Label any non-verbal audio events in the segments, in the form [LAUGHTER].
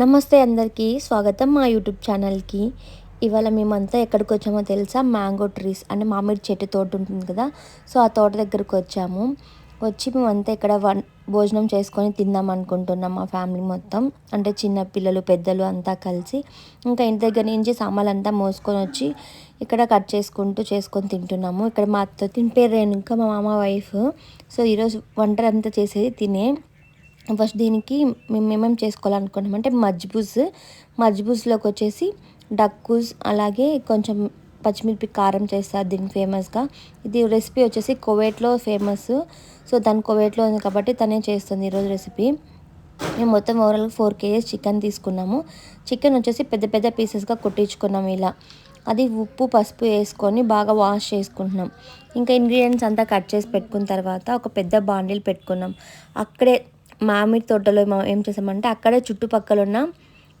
నమస్తే అందరికీ స్వాగతం మా యూట్యూబ్ ఛానల్కి. ఇవాళ మేమంతా ఎక్కడికి వచ్చామో తెలుసా? మ్యాంగో ట్రీస్ అంటే మామిడి చెట్టు తోట ఉంటుంది కదా? సో ఆ తోట దగ్గరకు వచ్చాము. వచ్చి మేమంతా ఇక్కడ వన్ భోజనం చేసుకొని తిందాం అనుకుంటున్నాం మా ఫ్యామిలీ మొత్తం. అంటే చిన్న పిల్లలు పెద్దలు అంతా కలిసి. ఇంకా ఇంటి దగ్గర నుంచి సామాన్లు అంతా మోసుకొని వచ్చి ఇక్కడ కట్ చేసుకుంటూ చేసుకొని తింటున్నాము. ఇక్కడ మా అత్త తిని రేణుక మా మామ వైఫ్. సో ఈరోజు వంట అంతా చేసేది తినే ఫస్ట్ దీనికి మేము ఏమేమి చేసుకోవాలనుకున్నాం అంటే మజ్బూస్ మజ్బూస్లోకి వచ్చేసి డక్కుస్ అలాగే కొంచెం పచ్చిమిర్పి కారం చేస్తారు దీనికి ఫేమస్గా. ఇది రెసిపీ వచ్చేసి కోవేట్లో ఫేమస్. సో దాని కోవేట్లో ఉంది కాబట్టి తనే చేస్తుంది ఈరోజు రెసిపీ. మేము మొత్తం ఓవరాల్ ఫోర్ కేజీస్ చికెన్ తీసుకున్నాము. చికెన్ వచ్చేసి పెద్ద పెద్ద పీసెస్గా కొట్టించుకున్నాము ఇలా. అది ఉప్పు పసుపు వేసుకొని బాగా వాష్ చేసుకుంటున్నాం. ఇంకా ఇంగ్రీడియంట్స్ అంతా కట్ చేసి పెట్టుకున్న తర్వాత ఒక పెద్ద బాండిల్ పెట్టుకున్నాం. అక్కడే మామిడి తోటలో ఏం చేసామంటే అక్కడే చుట్టుపక్కల ఉన్న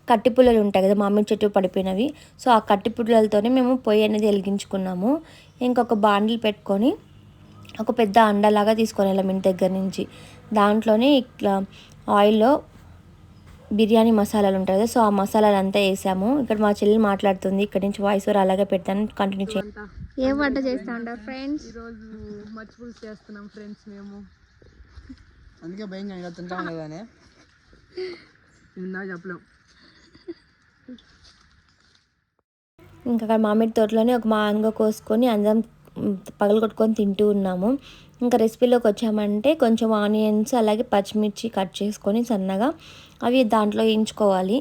కట్టి పుల్లలు ఉంటాయి కదా మామిడి చెట్టు పడిపోయినవి. సో ఆ కట్టి పుల్లలతోనే మేము పొయ్యి అనేది వెలిగించుకున్నాము. ఇంకొక బాండిల్ పెట్టుకొని ఒక పెద్ద అండలాగా తీసుకొని వెళ్ళాం ఇంటి దగ్గర నుంచి. దాంట్లోనే ఇట్లా ఆయిల్లో బిర్యానీ మసాలాలు ఉంటాయి కదా సో ఆ మసాలాలు అంతా వేసాము. ఇక్కడ మా చెల్లి మాట్లాడుతుంది ఇక్కడ నుంచి వాయిస్ ఓవర్ అలాగే పెడతాను కంటిన్యూ చేయండి ఏం వంట చేస్తా ఉంటారు ఫ్రెండ్స్ ఈరోజు మచ్చి పులుసు చేస్తున్నాం ఫ్రెండ్స్ మేము. అందుకే భయంగా ఇలా తింటా ఉండేదాన్ని ఇందా చెప్పలేం ఇంకా అక్కడ మామిడి తోటలోనే ఒక మాంగో కోసుకొని అందరం పగలు కొట్టుకొని తింటూ ఉన్నాము. ఇంకా రెసిపీలోకి వచ్చామంటే కొంచెం ఆనియన్స్ అలాగే పచ్చిమిర్చి కట్ చేసుకొని సన్నగా అవి దాంట్లో వేయించుకోవాలి.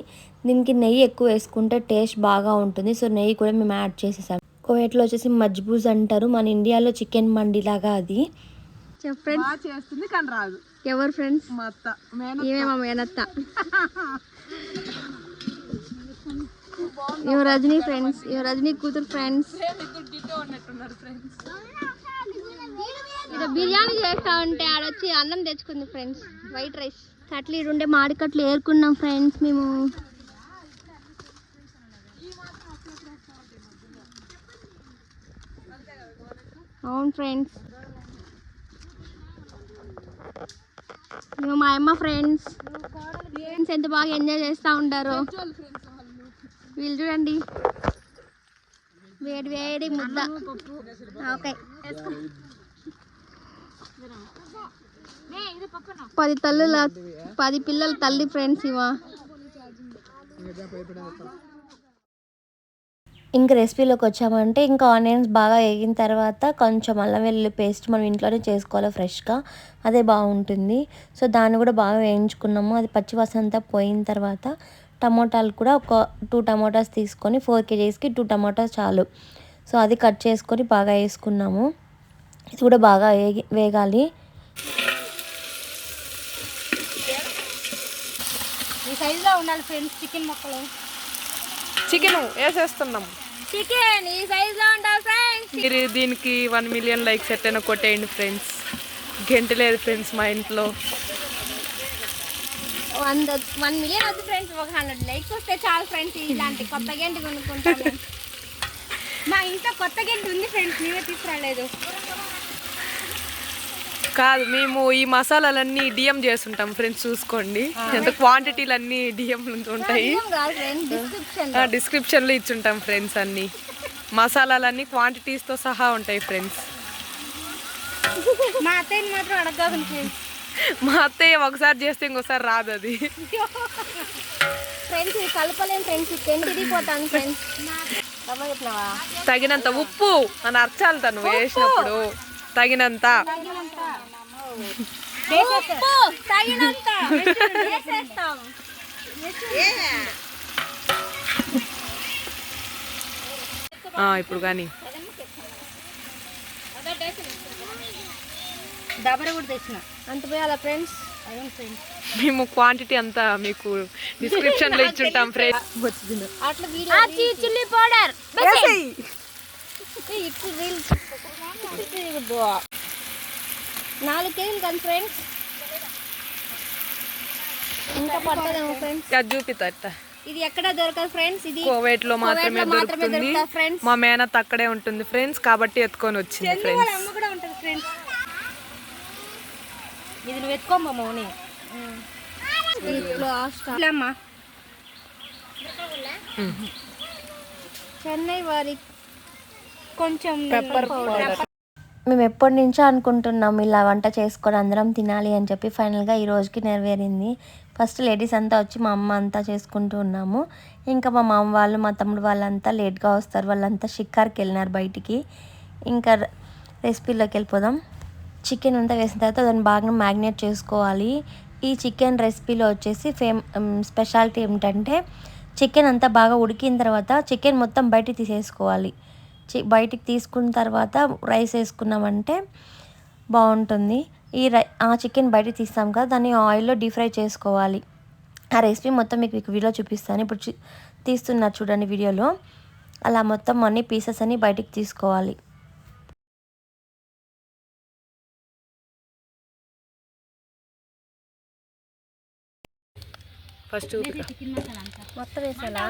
దీనికి నెయ్యి ఎక్కువ వేసుకుంటే టేస్ట్ బాగా ఉంటుంది. సో నెయ్యి కూడా మేము యాడ్ చేసేసాం. కోవేట్లో వచ్చేసి మజ్బూజ్ అంటారు. మన ఇండియాలో చికెన్ మండి లాగా అది. బాగా చేస్తుంది కానీ రాదు. ఎవరు ఫ్రెండ్స్ మా అత్త. మా మేనత్త? ఇవి రజనీ ఫ్రెండ్స్ ఇవి రజనీ కూతురు ఫ్రెండ్స్ ఇక్కడ బిర్యానీ చేస్తా ఉంటే ఆడొచ్చి అన్నం తెచ్చుకుంది ఫ్రెండ్స్ వైట్ రైస్ కట్లు ఉండే మాడి కట్లు ఏరుకున్నాం ఫ్రెండ్స్ మేము. అవును ఫ్రెండ్స్ ఇంకా మా అమ్మ ఫ్రెండ్స్ ఫ్రెండ్స్ ఎంత బాగా ఎంజాయ్ చేస్తూ ఉంటారు. వీళ్ళు చూడండి. వేడి వేడి ముద్ద. ఓకే. పది తల్లుల పది పిల్లల తల్లి ఫ్రెండ్స్ ఇవా ఇంకా రెసిపీలోకి వచ్చామంటే ఇంకా ఆనియన్స్ బాగా వేగిన తర్వాత కొంచెం అల్లం వెల్లుల్లి పేస్ట్ మనం ఇంట్లోనే చేసుకోవాలి ఫ్రెష్గా అదే బాగుంటుంది. సో దాన్ని కూడా బాగా వేయించుకున్నాము. అది పచ్చివాసన అంతా పోయిన తర్వాత టమోటాలు కూడా ఒక టూ టమోటాస్ తీసుకొని ఫోర్ కేజీస్కి టూ టమోటాస్ చాలు. సో అది కట్ చేసుకొని బాగా వేసుకున్నాము. ఇది కూడా బాగా వేగి వేగాలి. ఈ సైజులో ఉండాలి ఫ్రెండ్స్ చికెన్ ముక్కలు. చికెన్ వేసేస్తున్నాం చికెన్ ఈ సైజులో ఉండాలి ఫ్రెండ్స్ మీరు దీనికి వన్ మిలియన్ లైక్స్ ఎట్టైనా కొట్టేయండి ఫ్రెండ్స్ గంట లేదు ఫ్రెండ్స్ మా ఇంట్లో. వంద వన్ మిలియన్ వద్దు ఫ్రెండ్స్ ఒక హండ్రెడ్ లైక్స్ వస్తే చాలు ఫ్రెండ్స్ ఇలాంటి కొత్త గంట కొనుక్కుంటాము [LAUGHS] మా ఇంట్లో కొత్త గంట ఉంది ఫ్రెండ్స్ మేమే తీసుకురాలేదు. కాదు మేము ఈ మసాలాలన్నీ డిఎం చేస్తుంటాం ఫ్రెండ్స్ చూసుకోండి. ఎంత క్వాంటిటీలు అన్నీ డిఎం ఉంటాయి. డిస్క్రిప్షన్లో ఇచ్చుంటాం ఫ్రెండ్స్ అన్నీ. మసాలాలన్నీ క్వాంటిటీస్తో సహా ఉంటాయి ఫ్రెండ్స్ మా అత్తయ్యని మాత్రం అడగదు ఫ్రెండ్స్ మా అత్తయ్య ఒకసారి చేస్తే ఇంకోసారి రాదు అది. ఫ్రెండ్స్ కలపలేం తిరిగిపోతాను తగినంత ఉప్పు అని అర్చాలి తను వేసినప్పుడు. తగినంత. ఉప్పు తగినంత. వేసేస్తాం. ఆ, ఇప్పుడు కానీ. అంత పోయాలా ఫ్రెండ్స్? మేము క్వాంటిటీ అంతా మీకు డిస్క్రిప్షన్లో ఇచ్చుంటాం ఫ్రెండ్స్. అట్లా వీడియో చిల్లీ పౌడర్. నాలుగు కేజీలు కానీ ఫ్రెండ్స్. ఇంకా పడుతుందేమో ఫ్రెండ్స్. ఇది ఎక్కడ దొరకదు ఫ్రెండ్స్. ఇది కోవేట్లో మాత్రమే దొరుకుతుంది. ఫ్రెండ్స్. మా మేనత్ అక్కడే ఉంటుంది ఫ్రెండ్స్ కాబట్టి ఎత్తుకొని వచ్చింది ఫ్రెండ్స్. అమ్మ కూడా ఉంటుంది ఫ్రెండ్స్. ఇది నువ్వు ఎత్తుకోమ్మా మౌని. చెన్నై వారి కొంచెం పెప్పర్ పౌడర్ మేము ఎప్పటి నుంచో అనుకుంటున్నాం ఇలా వంట చేసుకొని అందరం తినాలి అని చెప్పి ఫైనల్గా ఈ రోజుకి నెరవేరింది. ఫస్ట్ లేడీస్ అంతా వచ్చి మా అమ్మ అంతా చేసుకుంటూ ఉన్నాము. ఇంకా మా మామ వాళ్ళు మా తమ్ముడు వాళ్ళంతా లేట్గా వస్తారు. వాళ్ళంతా షికార్కి వెళ్ళినారు బయటికి. ఇంకా రెసిపీలోకి వెళ్ళిపోదాం. చికెన్ అంతా వేసిన తర్వాత దాన్ని బాగా మ్యాగ్నేట్ చేసుకోవాలి. ఈ చికెన్ రెసిపీలో వచ్చేసి ఫేమ్ స్పెషాలిటీ ఏమిటంటే చికెన్ అంతా బాగా ఉడికిన తర్వాత చికెన్ మొత్తం బయట తీసేసుకోవాలి. బయటికి తీసుకున్న తర్వాత రైస్ వేసుకున్నామంటే బాగుంటుంది ఈ రై ఆ చికెన్ బయటికి తీస్తాం కదా దాన్ని ఆయిల్లో డీప్ ఫ్రై చేసుకోవాలి ఆ రెసిపీ మొత్తం మీకు మీకు వీడియో చూపిస్తాను ఇప్పుడు చూ- తీస్తున్నారు చూడండి వీడియోలో అలా మొత్తం అన్ని పీసెస్ అన్ని బయటికి తీసుకోవాలి ఫస్ట్ మొత్తం వేసాలా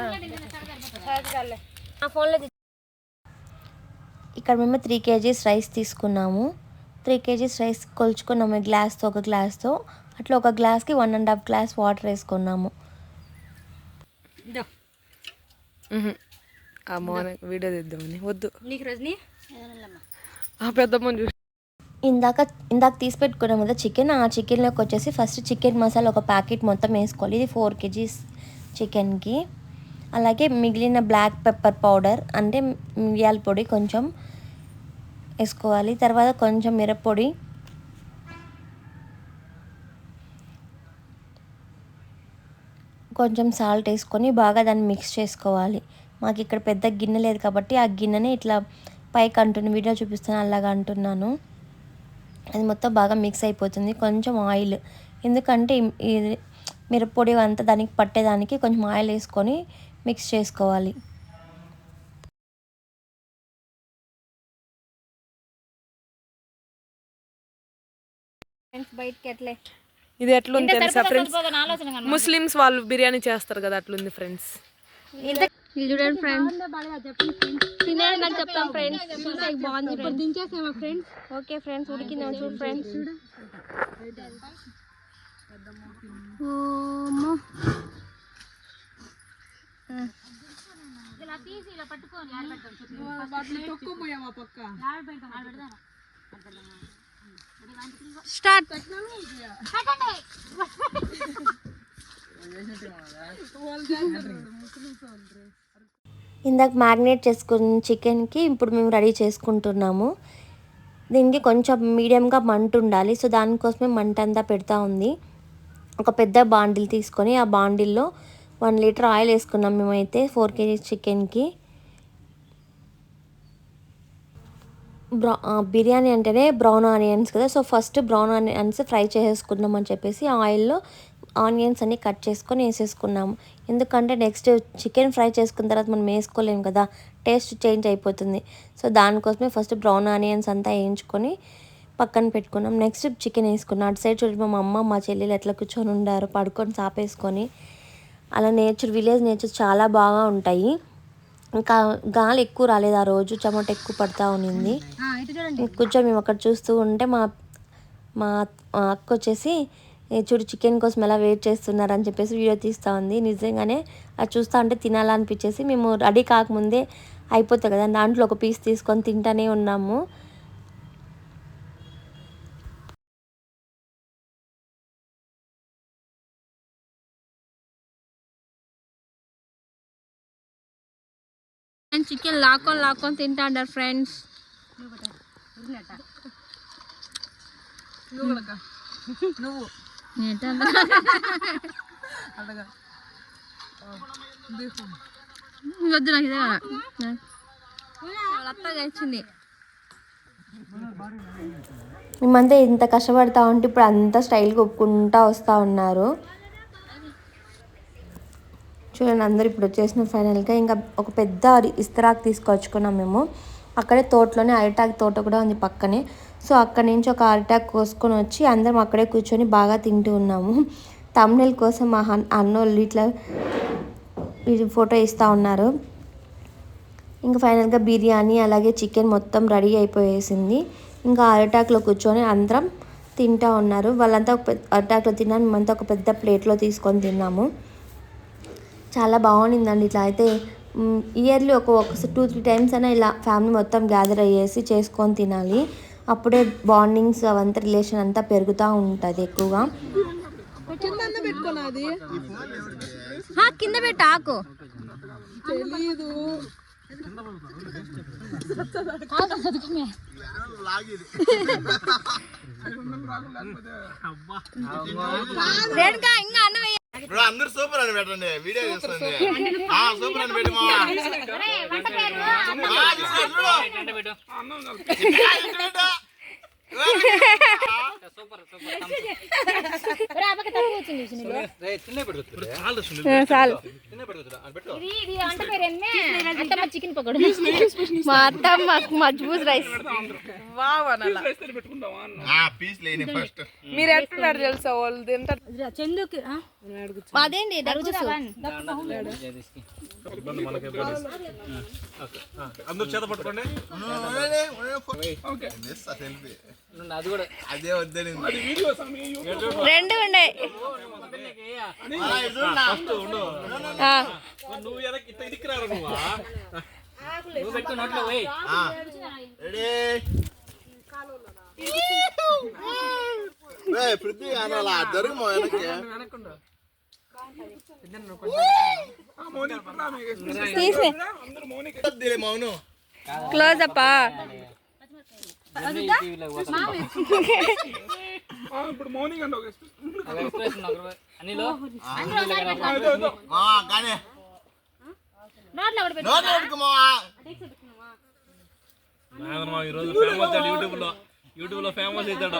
ఆ ఫోన్లో ఇక్కడ మేము త్రీ కేజీస్ రైస్ తీసుకున్నాము. త్రీ కేజీస్ రైస్ కొలుచుకున్నాము. ఈ గ్లాస్తో ఒక గ్లాస్తో అట్లా ఒక గ్లాస్కి one and half glass water వేసుకున్నాము. వీడియో తీద్దామని. వద్దు. నీకు రజని? ఆ పెద్దమ్మని చూసి ఇందాక ఇందాక తీసి పెట్టుకున్నాం కదా చికెన్ ఆ చికెన్లోకి వచ్చేసి ఫస్ట్ చికెన్ మసాలా ఒక ప్యాకెట్ మొత్తం వేసుకోవాలి. ఇది ఫోర్ కేజీస్ చికెన్కి అలాగే మిగిలిన బ్లాక్ పెప్పర్ పౌడర్ అంటే మిరియాల పొడి కొంచెం వేసుకోవాలి. తర్వాత కొంచెం మిరప్పొడి కొంచెం సాల్ట్ వేసుకొని బాగా దాన్ని మిక్స్ చేసుకోవాలి. మాకు ఇక్కడ పెద్ద గిన్నె లేదు కాబట్టి ఆ గిన్నెని ఇట్లా పైకి అంటున్న వీడియో చూపిస్తాను అలాగా అంటున్నాను. అది మొత్తం బాగా మిక్స్ అయిపోతుంది. కొంచెం ఆయిల్. ఎందుకంటే ఇది మిరప్పొడి అంతా దానికి పట్టేదానికి కొంచెం ఆయిల్ వేసుకొని మిక్స్ చేసుకోవాలి. ఫ్రెండ్స్ బయటకి ఎట్లే? ఇది ఎట్లుంది తెలుసా ఫ్రెండ్స్? ముస్లిమ్స్ వాళ్ళు బిర్యానీ చేస్తారు కదా అట్లుంది ఫ్రెండ్స్. చూడండి ఫ్రెండ్స్. తినేది నాకు చెప్తాం ఫ్రెండ్స్. చూసే బాగుంది. ఇప్పుడు దించేసామా ఫ్రెండ్స్? ఓకే ఫ్రెండ్స్ ఉడికిందా చూడు ఫ్రెండ్స్. ఓమో స్టార్ట్. ఇందాక మ్యారినేట్ చేసుకున్న చికెన్కి ఇప్పుడు మేము రెడీ చేసుకుంటున్నాము. దీనికి కొంచెం మీడియంగా మంట ఉండాలి. సో దానికోసమే మంట అంతా పెడతా ఉంది. ఒక పెద్ద బాండిల్ తీసుకొని ఆ బాండిల్లో వన్ లీటర్ ఆయిల్ వేసుకున్నాం మేమైతే ఫోర్ కేజీస్ చికెన్కి. బ్రా బిర్యానీ అంటేనే బ్రౌన్ ఆనియన్స్ కదా. So first brown onions fry చేసేసుకుందాం అని చెప్పేసి ఆయిల్లో ఆనియన్స్ అన్ని కట్ చేసుకొని వేసేసుకున్నాము. ఎందుకంటే నెక్స్ట్ చికెన్ ఫ్రై చేసుకున్న తర్వాత మనం వేసుకోలేము కదా. టేస్ట్ చేంజ్ అయిపోతుంది. సో దానికోసమే ఫస్ట్ బ్రౌన్ ఆనియన్స్ అంతా వేయించుకొని పక్కన పెట్టుకున్నాం. నెక్స్ట్ చికెన్ వేసుకున్నాం. అటు సైడ్ చూడండి మా అమ్మ మా చెల్లెలు ఎట్లా కూర్చొని ఉండారు పడుకొని చాపేసుకొని అలా నేచర్ విలేజ్ నేచర్ చాలా బాగా ఉంటాయి. ఇంకా గాలి ఎక్కువ రాలేదు ఆ రోజు చెమట ఎక్కువ పడతా ఉన్నింది. కూర్చొని మేము అక్కడ చూస్తూ ఉంటే మా మా మా అక్క వచ్చేసి "ఏ చూడు చికెన్ కోసం ఎలా వెయిట్ చేస్తున్నారు అని చెప్పేసి వీడియో తీస్తూ ఉంది. నిజంగానే అది చూస్తూ ఉంటే తినాలనిపించేసి మేము రెడీ కాకముందే అయిపోతుంది కదా దాంట్లో ఒక పీస్ తీసుకొని తింటానే ఉన్నాము. చికెన్ లాక్కొని లాక్కొని తింటా అంటారు ఫ్రెండ్స్ నువ్వు వద్దు నాకు ఇదే అత్తగా ఇచ్చింది మేమంతా ఇంత కష్టపడతా ఉంటే ఇప్పుడు అంతా స్టైల్గా ఒప్పుకుంటా వస్తూ ఉన్నారు. చూడండి అందరూ ఇప్పుడు వచ్చేసిన ఫైనల్గా ఇంకా ఒక పెద్ద ఇస్తరాకు తీసుకొచ్చుకున్నాం మేము. అక్కడే తోటలోనే అరిటాక్ తోట కూడా ఉంది పక్కనే. సో అక్కడి నుంచి ఒక అరిటాక్ కోసుకొని వచ్చి అందరం అక్కడే కూర్చొని బాగా తింటూ ఉన్నాము. తమ్నెల్ కోసం మా హన్- అన్నోళ్ళు ఇట్లా ఇది ఫోటో ఇస్తూ ఉన్నారు. ఇంకా ఫైనల్గా బిర్యానీ అలాగే చికెన్ మొత్తం రెడీ అయిపోయేసింది. ఇంకా అరిటాక్లో కూర్చొని అందరం తింటా ఉన్నారు. వాళ్ళంతా ఒక పెద్ద తిన్నాను మేమంతా ఒక పెద్ద ప్లేట్లో తీసుకొని తిన్నాము. చాలా బాగుండిందండి ఇట్లా అయితే. ఇయర్లీ ఒక ఒక టూ త్రీ టైమ్స్ అయినా ఇలా ఫ్యామిలీ మొత్తం గ్యాదర్ అయ్యేసి చేసుకొని తినాలి. అప్పుడే బాండింగ్స్ అవంతా రిలేషన్ అంతా పెరుగుతూ ఉంటుంది ఎక్కువగా. ఆ, కింద పెట్టు ఆకు. రేణుకా ఇంకా అన్నం బ్రో అందరు సూపర్ అని పెట్టండి వీడియో చేస్తుంది ఆ సూపర్ అని పెట్టి మావా [LAUGHS] [LAUGHS] ఆ, తీసుకో, చూడు. ఆ, ఇటు పెట్టు. చాలు చికెన్ పకోడు మా అత్త మాకు మజ్బూజ్ రైస్ వావ్ అనాల ఆ పీస్ లేని ఫస్ట్ మీరు ఎట్టున్నారు తెలుసా వాళ్ళు? తింటారు చందుకి అదేంటి దగ్గు అందరూ చేత పట్టుకోండి. సెల్ఫీ. అదే వద్దని రెండు ఉన్నాయి. నువ్వు వెనక్కి ఇట్లా ఇదికి రారా నువ్వా రెడీ. పృథ్వీ అనాలా జరుగు మా వెనక్కి క్లోజ్ అప్పా మా కానీ నోట్లో ఒకటి పెట్టు. నోట్లో పెట్టుకో మావా నాగనమా ఈరోజు ఫేమస్ యూట్యూబ్లో యూట్యూబ్లో ఫేమస్ అవుతాడు